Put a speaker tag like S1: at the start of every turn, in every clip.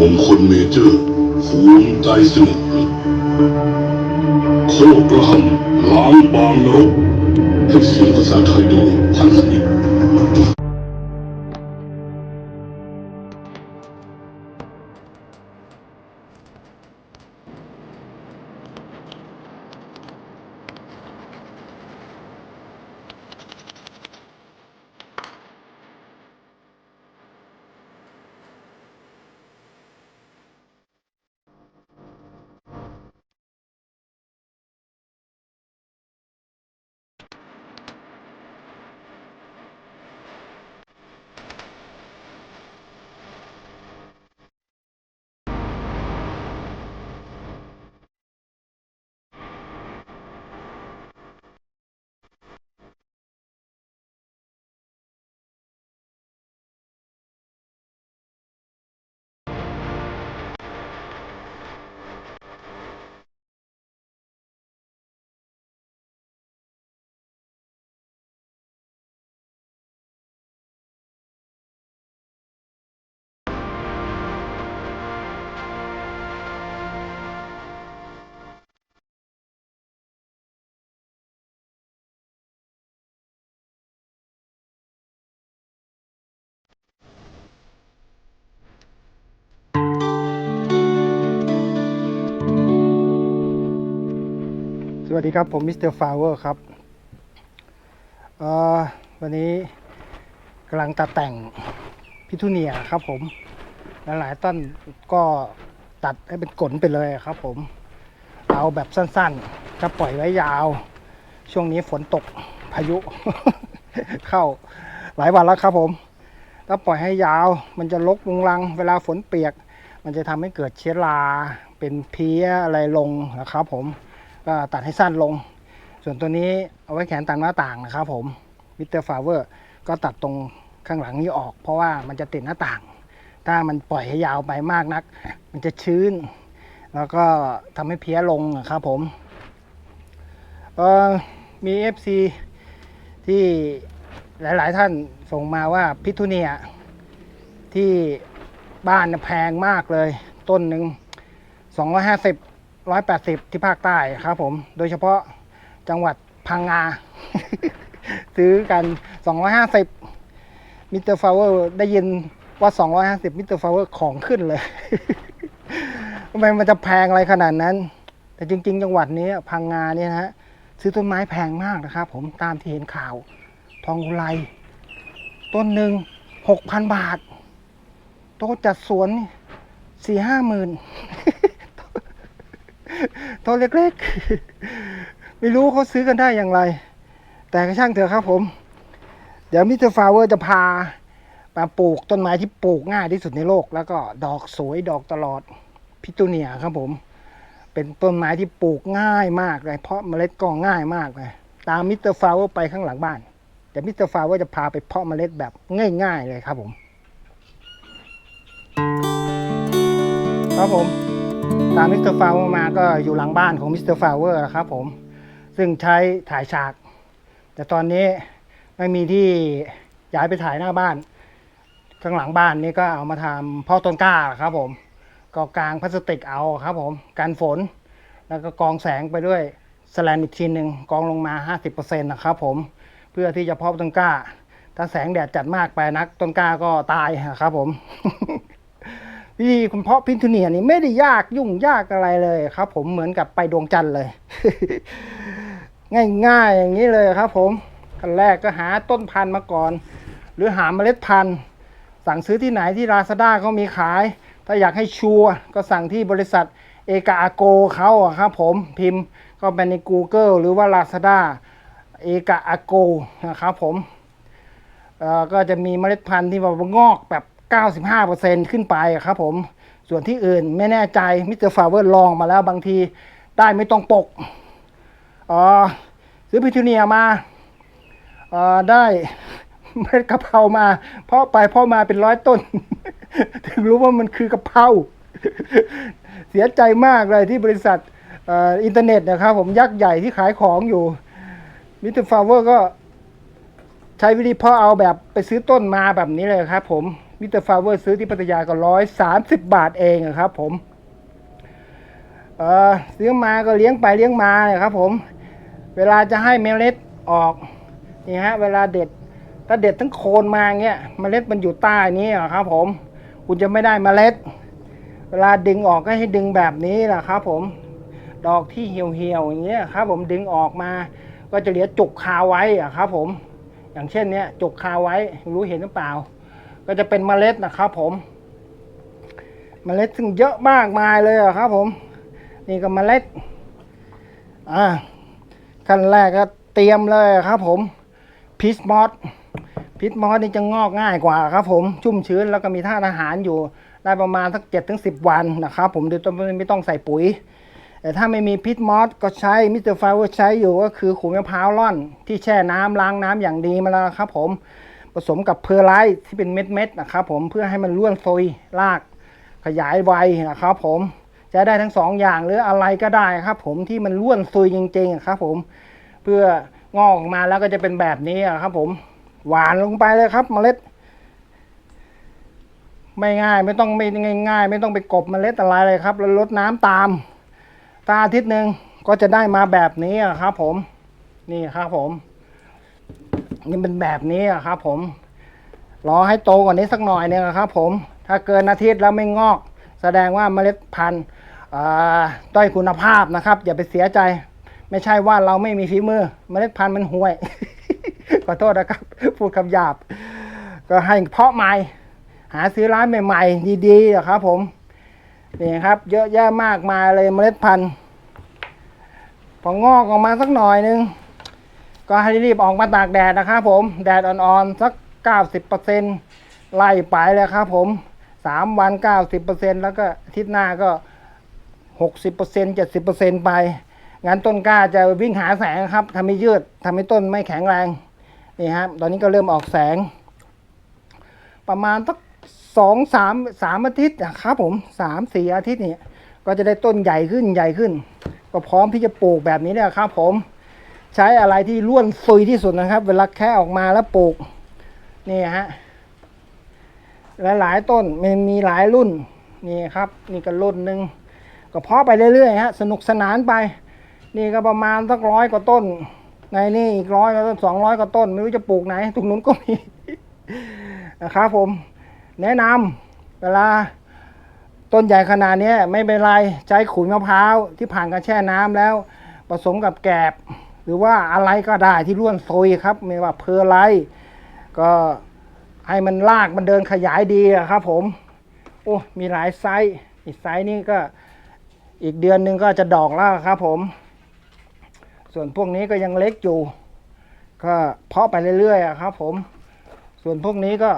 S1: มงคลเมเจอร์ภูมิใจสนุกโคกระหำล้างบางนรกให้เสียงภาษาไทยโดยพันสนิท
S2: สวัสดีครับ ผมมิสเตอร์ฟลาวเวอร์ครับวันนี้กำลังตัดแต่งพิทูเนียครับผม หลายๆต้นก็ตัดให้เป็นกลนไปเลยครับผม เอาแบบสั้นๆ จะปล่อยไว้ยาว ช่วงนี้ฝนตกพายุ เข้าหลายวันแล้วครับผม ถ้าปล่อยให้ยาวมันจะลกลุงลัง เวลาฝนเปียก มันจะทำให้เกิดเชื้อราเป็นเพี้ยอะไรลงนะครับผม ก็ตัดให้สั้นลง ส่วนตัวนี้เอาไว้แขนตามหน้าต่างนะครับผมมิสเตอร์ฟาเวอร์ก็ตัดตรงข้างหลังนี้ออก เพราะว่ามันจะติดหน้าต่าง ถ้ามันปล่อยให้ยาวไปมากนัก มันจะชื้น แล้วก็ทำให้เพี้ยลงนะครับผมเอ่อมี FC ที่หลายๆท่านส่งมาว่าพิทูเนียที่บ้านแพงมากเลย ต้นหนึ่ง250 180 ที่ภาคใต้ครับผม โดยเฉพาะจังหวัดพังงา ซื้อกัน 250มิสเตอร์ฟาวเวอร์ได้ยินว่า 250มิสเตอร์ฟาวเวอร์ของขึ้นเลยทำไมมันจะแพงอะไรขนาดนั้น แต่จริง ๆ จังหวัดนี้พังงาเนี่ยนะฮะซื้อต้นไม้แพงมากนะครับผมตามที่เห็นข่าว ทองอุไรต้นหนึ่งหกพันบาท โต๊ะจัดสวนสี่ห้าหมื่น ตัวเล็กๆ ไม่รู้เขาซื้อกันได้อย่างไร แต่ก็ช่างเถอะครับผม เดี๋ยวมิสเตอร์ฟลาวเวอร์จะพามาปลูกต้นไม้ที่ปลูกง่ายที่สุดในโลก แล้วก็ดอกสวยดอกตลอดพิตูเนียครับผม เป็นต้นไม้ที่ปลูกง่ายมากเลย เพราะเมล็ดก็ง่ายมากเลย ตามมิสเตอร์ฟลาวเวอร์ไปข้างหลังบ้านเดี๋ยวมิสเตอร์ฟลาวเวอร์จะพาไปเพาะเมล็ดแบบง่าย ๆ เลยครับผม ครับผม ตามมิสเตอร์ฟาวเวอร์มาก็อยู่หลังบ้านของมิสเตอร์ฟาวเวอร์ครับผมซึ่งใช้ถ่ายฉาก แต่ตอนนี้ไม่มีที่ย้ายไปถ่ายหน้าบ้าน ข้างหลังบ้านนี่ก็เอามาทำพ่อต้นกล้าครับผมก็กางพลาสติกเอาครับผมกันฝน แล้วก็กองแสงไปด้วยสแลนอีกทีหนึ่งกองลงมา 50%นะครับผมเพื่อที่จะเพาะต้นกล้า ถ้าแสงแดดจัดมากไปนักต้นกล้าก็ตายครับผม วิธีคุณเพาะพินทูเนียนี่ไม่ได้ยากยุ่งยากอะไรเลยครับ ผมเหมือนกับไปดวงจันทร์เลย ง่ายๆอย่างนี้เลยครับผมขั้นแรกก็หาต้นพันธุ์มาก่อน หรือหาเมล็ดพันธุ์ สั่งซื้อที่ไหนที่ราซาด้าเขามีขาย ถ้าอยากให้ชัวร์ก็สั่งที่บริษัทเอกาโกเขาครับผมพิมพ์ก็ไปใน Google หรือว่า Lazada เอกาโกนะครับผมก็จะมีเมล็ดพันธุ์ที่แบบงอกแบบ 95%ขึ้นไปครับผม ส่วนที่อื่นไม่แน่ใจมิสเตอร์ฟาเวอร์ลองมาแล้วบางทีได้ไม่ตรงปกอ่อซื้อพิทูเนียมาอ่อได้เมล็ดกะเพรามา เพาะไปเพาะมาเป็นร้อยต้น ถึงรู้ว่ามันคือกะเพราเสียใจมากเลยที่บริษัทอ่ออินเทอร์เน็ตนะครับ ผมยักษ์ใหญ่ที่ขายของอยู่มิสเตอร์ฟาเวอร์ก็ใช้วิธีเพาะเอาแบบไปซื้อต้นมาแบบนี้เลยครับผม มิสเตอร์ฟาเวอร์ซื้อที่พัทยาก็ร้อยสามสิบบาทเองครับผมเออซื้อมาก็เลี้ยงไปเลี้ยงมาเลยครับ ผม เวลาจะให้เมล็ดออกนี่ฮะเวลาเด็ดถ้าเด็ดทั้งโคนมาเงี้ยเมล็ดมันอยู่ใต้นี้ครับ ผม คุณจะไม่ได้เมล็ด เวลาดึงออกก็ให้ดึงแบบนี้แหละครับ ผม ดอกที่เหี่ยวเหี่ยวๆอย่างเงี้ยครับ ผมดึงออกมา ก็จะเหลือจุกคาไว้อะครับ ผม อย่างเช่นเนี้ยจุกคาไว้รู้เห็นหรือเปล่า ก็จะเป็นเมล็ดนะครับผม เมล็ดซึ่งเยอะมากมายเลยครับผม นี่ก็เมล็ด อ่าขั้นแรกก็เตรียมเลยครับผมพิสมอสพิสมอสนี่จะงอกง่ายกว่าครับผมชุ่มชื้นแล้วก็มีธาตุอาหารอยู่ได้ประมาณสักเจ็ดถึงสิบวันนะครับผมโดยไม่ต้องใส่ปุ๋ย แต่ถ้าไม่มีพิษมอสก็ใช้มิสเตอร์ไฟเวอร์ใช้อยู่ก็คือขูดมะพร้าวร่อน ที่แช่น้ำล้างน้ำอย่างดีมาแล้วครับผม สมกับเพอร์ไลท์ที่เป็นเม็ดๆนะครับผมเพื่อให้มันร่วนซุยรากขยายไวนะครับผมจะได้ทั้งสองอย่างหรืออะไรก็ได้ครับ ผมที่มันร่วนซุยจริงๆครับ ผมเพื่องอกออกมาแล้วก็จะเป็นแบบนี้ครับ ผมหวานลงไปเลยครับ เมล็ด ไม่ง่ายไม่ต้องไม่ง่าย ๆ ไม่ต้องไปกบเมล็ดอะไรเลยครับ แล้วลดน้ำตาม ตาอาทิตย์หนึ่งก็จะได้มาแบบนี้ครับ ผมนี่ครับผม นี่เป็นแบบนี้อะครับผม รอให้โตกว่านี้สักหน่อยหนึงครับผม ถ้าเกินอาทิตย์แล้วไม่งอก แสดงว่าเมล็ดพันธุ์อ่าด้อยคุณภาพนะครับ อย่าไปเสียใจ ไม่ใช่ว่าเราไม่มีฝีมือ เมล็ดพันธุ์มันห่วย ขอโทษนะครับ พูดคำหยาบ ก็ให้เพาะใหม่ หาซื้อร้านใหม่ๆ ดีๆอะครับผม นี่ครับ เยอะแยะมากมายเลยเมล็ดพันธุ์พองอกออกมาสักหน่อยนึง ก็ให้รีบออกมาตากแดดนะครับผม แดดอ่อนๆสัก 90%ไล่ไปเลยครับผม 3 วัน 90%แล้วก็อาทิตย์หน้าก็ 60% 70%ไป งั้นต้นกล้าจะวิ่งหาแสงครับทำให้ยืดทำให้ต้นไม่แข็งแรง นี่ครับ ตอนนี้ก็เริ่มออกแสง ประมาณสักสองสามสามอาทิตย์นะครับผมสามสี่อาทิตย์นี่ก็จะได้ต้นใหญ่ขึ้นใหญ่ขึ้น ก็พร้อมที่จะปลูกแบบนี้เนี่ยครับผม ใช้อะไรที่ร่วนซุยที่สุดนะครับ เวลาแค่ออกมาแล้วปลูกนี่ฮะหลายๆต้นมันมีหลายรุ่นนี่ครับ นี่ก็รุ่นหนึ่งก็เพาะไปเรื่อยๆฮะสนุกสนานไป นี่ก็ประมาณสักร้อยกว่าต้น ในนี่อีกร้อยกว่าต้นสองร้อยกว่าต้น ไม่รู้จะปลูกไหนตรงนู้นก็มีนะครับผม แนะนำเวลาต้นใหญ่ขนาดนี้ไม่เป็นไร ใช้ขุยมะพร้าวที่ผ่านการแช่น้ำแล้ว ผสมกับแกบ รือว่าอะไรก็ได้ที่ร่วนโซยครับ ไม่ว่าเพอไลท์ก็ให้มันลากมันเดินขยายดีครับ ผม โอ้มีหลายไซส์อีกไซส์นี่ก็อีกเดือนนึงก็จะดอกแล้วครับผม ส่วนพวกนี้ก็ยังเล็กอยู่ ก็เพาะไปเรื่อยๆครับ ผม ส่วนพวกนี้ก็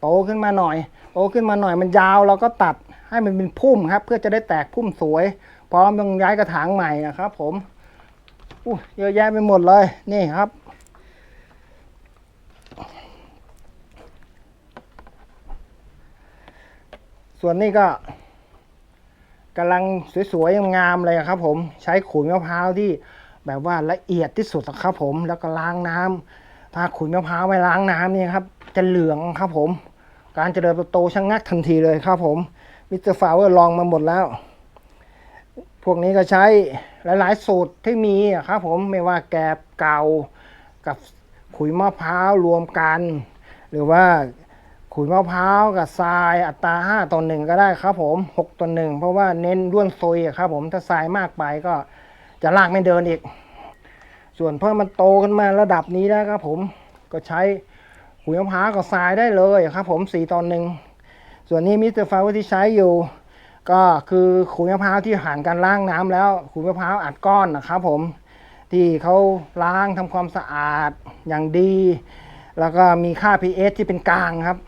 S2: โตขึ้นมาหน่อยโตขึ้นมาหน่อยมันยาวเราก็ตัดให้มันเป็นพุ่มครับ เพื่อจะได้แตกพุ่มสวย พร้อมต้องย้ายกระถางใหม่นะครับ ผม อู้เยอะแยะไปหมดเลย นี่ครับ ส่วนนี้ก็กำลังสวยๆงามเลยครับ ผมใช้ขุยมะพร้าวที่แบบว่าละเอียดที่สุดครับผมแล้วก็ล้างน้ำถ้าขุยมะพร้าวไม่ล้างน้ำนี่ครับ จะเหลืองครับผม การเจริญเติบโตช่างงักทันทีเลยครับผมมิสเตอร์ฟาวเวอร์ลองมาหมดแล้ว พวกนี้ก็ใช้หลาย ๆ สูตรที่มีครับผมไม่ว่าแกบเก่ากับขุยมะพร้าวรวมกัน หรือว่าขุยมะพร้าวกับทรายอัตราห้าต่อหนึ่งก็ได้ครับผมหกต่อหนึ่งเพราะว่าเน้นร่วนซุยครับผมถ้าทรายมากไปก็จะลากไม่เดินอีก ส่วนเพิ่มมันโตขึ้นมาระดับนี้แล้วครับผมก็ใช้ขุยมะพร้าวกับทรายได้เลยครับผมสี่ต่อหนึ่งส่วนนี้มิสเตอร์ฟาวที่ใช้อยู่ ก็คือขุยมะพร้าวที่ผ่านการล้างน้ำแล้วขุยมะพร้าวอัดก้อนนะครับผมที่เขาล้างทำความสะอาดอย่างดี แล้วก็มีค่า pH ที่เป็นกลางครับ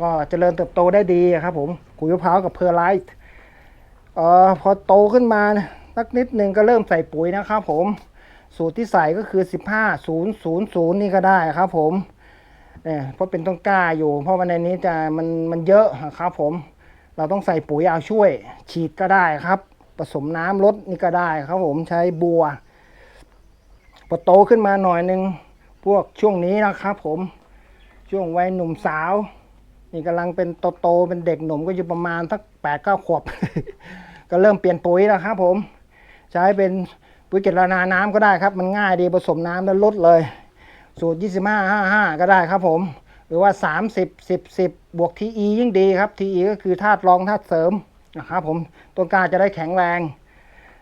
S2: ก็เจริญเติบโตได้ดีครับผมขุยมะพร้าวกับเพอร์ไลท์เอ่อพอโตขึ้นมาสักนิดหนึ่งก็เริ่มใส่ปุ๋ยนะครับผมสูตรที่ใส่ก็คือ 15000 นี่ก็ได้ครับผมเนี่ยเพราะเป็นต้นกล้าอยู่ เพราะวันในนี้จะมันมันเยอะครับผม เราต้องใส่ปุ๋ยเอาช่วย ฉีดก็ได้ครับ ผสมน้ำลดนี่ก็ได้ครับผมใช้บัวพอโตขึ้นมาหน่อยหนึ่งพวกช่วงนี้นะครับผมช่วงวัยหนุ่มสาว นี่กำลังเป็นโตๆเป็นเด็กหนุ่มก็อยู่ประมาณสักแปดเก้าขวบ ก็เริ่มเปลี่ยนปุ๋ยแล้วครับผม ใช้เป็นปุ๋ยเกล็ดนาน้ำก็ได้ครับ มันง่ายดีผสมน้ำแล้วลดเลย สูตร 25 55 ก็ได้ครับผม หรือว่า 30 10 10 บวก TE ยิ่งดีครับ TE ก็คือธาตุรองธาตุเสริมนะครับผมต้นกล้าจะได้แข็งแรง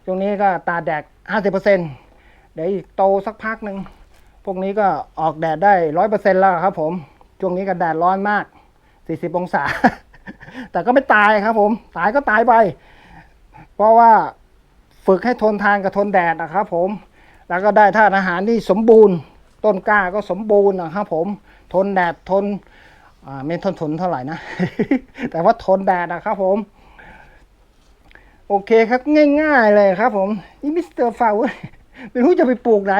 S2: ตรงนี้ก็ตาแดด 50%เดี๋ยวอีกโตสักพักหนึ่งพวกนี้ก็ออกแดดได้100%แล้วครับผมช่วงนี้ก็แดดร้อนมาก40องศา แต่ก็ไม่ตายครับ ผมตายก็ตายไป เพราะว่าฝึกให้ทนทานกับทนแดดนะครับ ผม แล้วก็ได้ธาตุอาหารที่สมบูรณ์ ต้นกล้าก็สมบูรณ์นะครับผม ทนแดดทนไม่ทนทนเท่าไหร่นะ แต่ว่าทนแดดนะครับผม โอเคครับง่าย ๆเลยครับผมนี่มิสเตอร์ฟาวไม่รู้จะไปปลูกไหน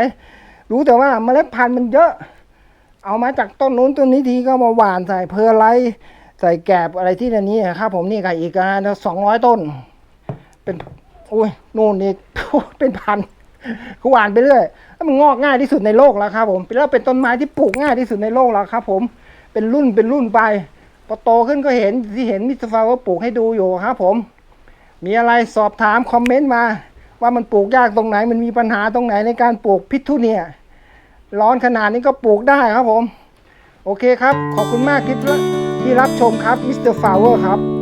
S2: รู้แต่ว่าเมล็ดพันธุ์มันเยอะ เอามาจากต้นนู้นต้นนี้ทีก็มาหว่านใส่เพอร์ไลท์ใส่แกบอะไรที่ในนี้ครับผมนี่ก็อีกสองร้อยต้น เป็นโอ้ยนู่นนี่เป็นพัน กหวานไปเรื่อยแล้วมันงอกง่ายที่สุดในโลกแล้วครับผมแล้วเป็นต้นไม้ที่ปลูกง่ายที่สุดในโลกแล้วครับ ผมเป็นรุ่นเป็นรุ่นไปพอโตขึ้นก็เห็นที่เห็นมิสเตอร์ฟาว่าปลูกให้ดูอยู่ครับผม มีอะไรสอบถามคอมเมนต์มา ว่ามันปลูกยากตรงไหน มันมีปัญหาตรงไหนในการปลูกพิทูเนียร้อนขนาดนี้ก็ปลูกได้ครับผม โอเคครับ ขอบคุณมากที่ที่รับชมครับมิสเตอร์ฟาวเวอร์ครับ